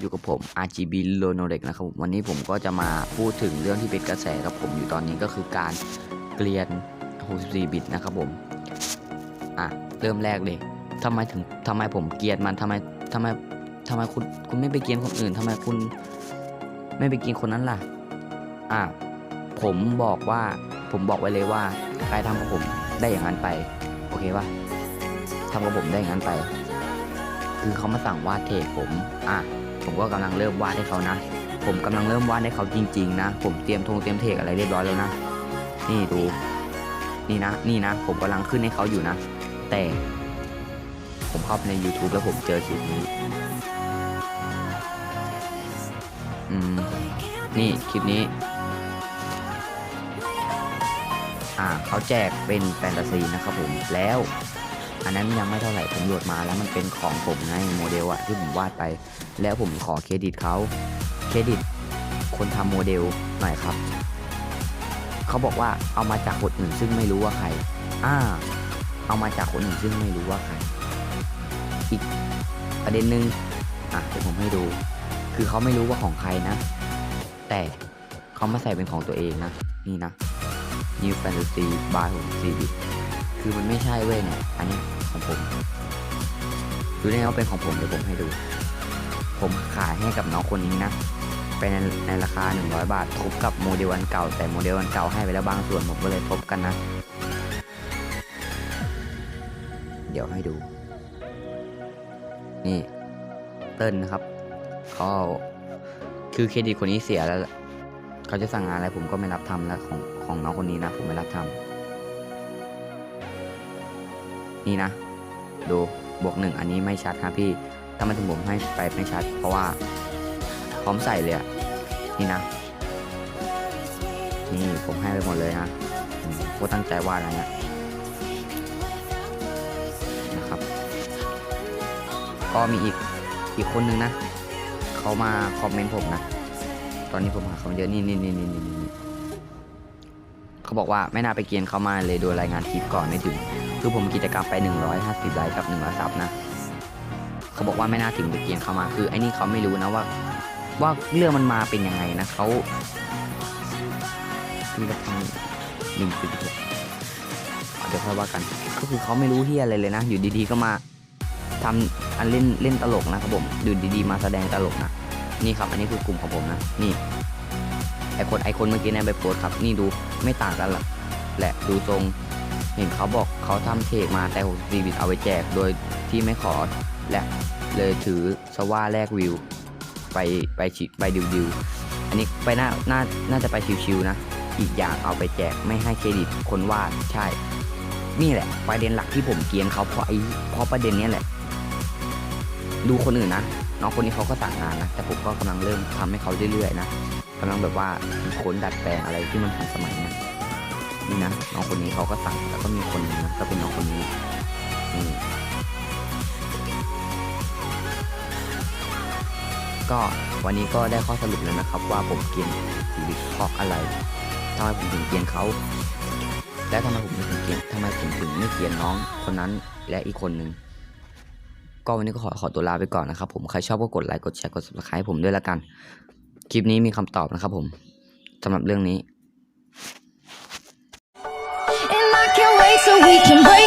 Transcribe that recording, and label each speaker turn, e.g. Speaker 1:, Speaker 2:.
Speaker 1: อยู่กับผม RGB l o n o r e x นะครับผมวันนี้ผมก็จะมาพูดถึงเรื่องที่เป็นกระแสกับผมอยู่ตอนนี้ก็คือการเกลียน 64 บิตนะครับผม อะ เริ่มแรกเลยทำไมถึงทำไมผมเกลียดมันทำไมทำไมทำไมคุณคุณไม่ไปเกลียนคนอื่นทำไมคุณ ไม่ไปกลียนคนนั้นล่ะ อะผมบอกว่าผมบอกไว้เลยว่าใครทำกับผมได้อย่างนั้นไป โอเคปะทำกับผมได้อย่างนั้นไป คือเขามาสั่งวาดเทคผม อะ ผมก็กำลังเริ่มวาดให้เขานะ ผมกำลังเริ่มวาดให้เขาจริง ๆ นะ ผมเตรียมธงเตรียมเทคอะไรเรียบร้อยแล้วนะ นี่ดู นี่นะ นี่นะ ผมกำลังขึ้นให้เขาอยู่นะ แต่ ผมเข้าไปใน YouTube แล้วผมเจอคลิปนี้ อืม นี่คลิปนี้ อ่าเขาแจกเป็นแฟนตาซีนะครับผมแล้ว อันนั้นยังไม่เท่าไหร่ผมโหลดมาแล้วมันเป็นของผมไงโมเดลอะที่ผมวาดไป แล้วผมขอเครดิตเขาเครดิต คนทำโมเดลหน่อยครับเขาบอกว่าเอามาจากคนอื่นซึ่งไม่รู้ว่าใคร อ่า เอามาจากคนอื่นซึ่งไม่รู้ว่าใคร อีกประเด็นหนึ่งอะเดี๋ยวผมให้ดู คือเขาไม่รู้ว่าของใครนะ แต่เขามาใส่เป็นของตัวเองนะ นี่นะ New Fantasy by 64 bit คือมันไม่ใช่เว้ยเนี่ย อันนี้ของผม ดูได้ไงว่าเป็นของผมเดี๋ยวผมให้ดู ผมขายให้กับน้องคนนี้นะไปในในราคา 100 บาททบกับโมเดลอันเก่า แต่โมเดลอันเก่าให้ไปแล้วบางส่วนผมก็เลยทบกันนะ เดี๋ยวให้ดู นี่ เติ้ลนะครับ เขาคือเครดิตคนนี้เสียแล้วเขาจะสั่งงานอะไรผมก็ไม่รับทำแล้วของของน้องคนนี้นะ ผมไม่รับทำนี่นะ ดูบวกหนึ่งอันนี้ไม่ชัดครับพี่ถ้ามันถึงผมให้ไปไม่ชัด เพราะว่า พร้อมใส่เลยอะนี่นะ นี่ผมให้ไปหมดเลยนะก็ตั้งใจวาดอะไรเงี้ยนะครับ ก็มีอีกอีกคนนึงนะ เขามาคอมเมนต์ผมนะ ตอนนี้ผมหาเขาเยอะนี่นี่นี่นี่นี่นี่เขาบอกว่าไม่น่าไปเกียนเขามาเลยโดยรายงานคลิปก่อนไม่ถึง คือผมกิจกรรมไป 150ไลค์กับ100ซับนะเขาบอกว่าไม่น่าถึงไปเกียนเขามา คือไอ้นี่เขาไม่รู้นะว่า ว่าเรื่องมันมาเป็นยังไงนะเขามีกระทั่งหนึ่งจุดหกเดี๋ยวค่อยว่ากัน ก็คือเขาไม่รู้ที่อะไรเลยนะ อยู่ดีๆก็มา ทำอันเล่นเล่นตลกนะครับผมอยู่ดีๆมาแสดงตลกนะนี่ครับ อันนี้คือกลุ่มของผมนะนี่ไอคนไอคนเมื่อกี้ในใบโพสครับ นี่ดูไม่ต่างกันหรอกแหละดูทรง เห็นเขาบอกเขาทำเทคมาแต่64บิตเอาไปแจกโดยที่ไม่ขอและเลยถือสว่าแลกวิว ไปไปชิไปดิวดิวอันนี้ไปน่าน่าน่าจะไปชิวๆนะ อีกอย่างเอาไปแจกไม่ให้เครดิตคนวาดใช่ นี่แหละประเด็นหลักที่ผมเกียนเขาเพราะไอ้เพราะประเด็นนี้แหละ ดูคนอื่นนะน้องคนนี้เขาก็สั่งงานนะแต่ผมก็กำลังเริ่มทำให้เขาเรื่อยๆนะกำลังแบบว่าค้นดัดแปลงอะไรที่มันทันสมัยนะนี่นะน้องคนนี้เขาก็สั่งแล้วก็มีคนหนึงนะก็เป็นน้องคนนี้นี่ก็วันนี้ก็ได้ข้อสรุปแล้วนะครับ ว่าผมเกียนสีวิตเพราะอะไรทำไมผมถึงเกียนเขาและทำไมผมถึงเกียนทำไมผมถึงไม่เกียนน้องคนนั้นและอีกคนหนึ่ง ก็วันนี้ก็ขอขอตัวลาไปก่อนนะครับผมใครชอบก็กดไลค์กดแชร์กด subscribe ให้ผมด้วยละกัน คลิปนี้มีคำตอบนะครับผมสำหรับเรื่องนี้
Speaker 2: And I can't wait so we can break.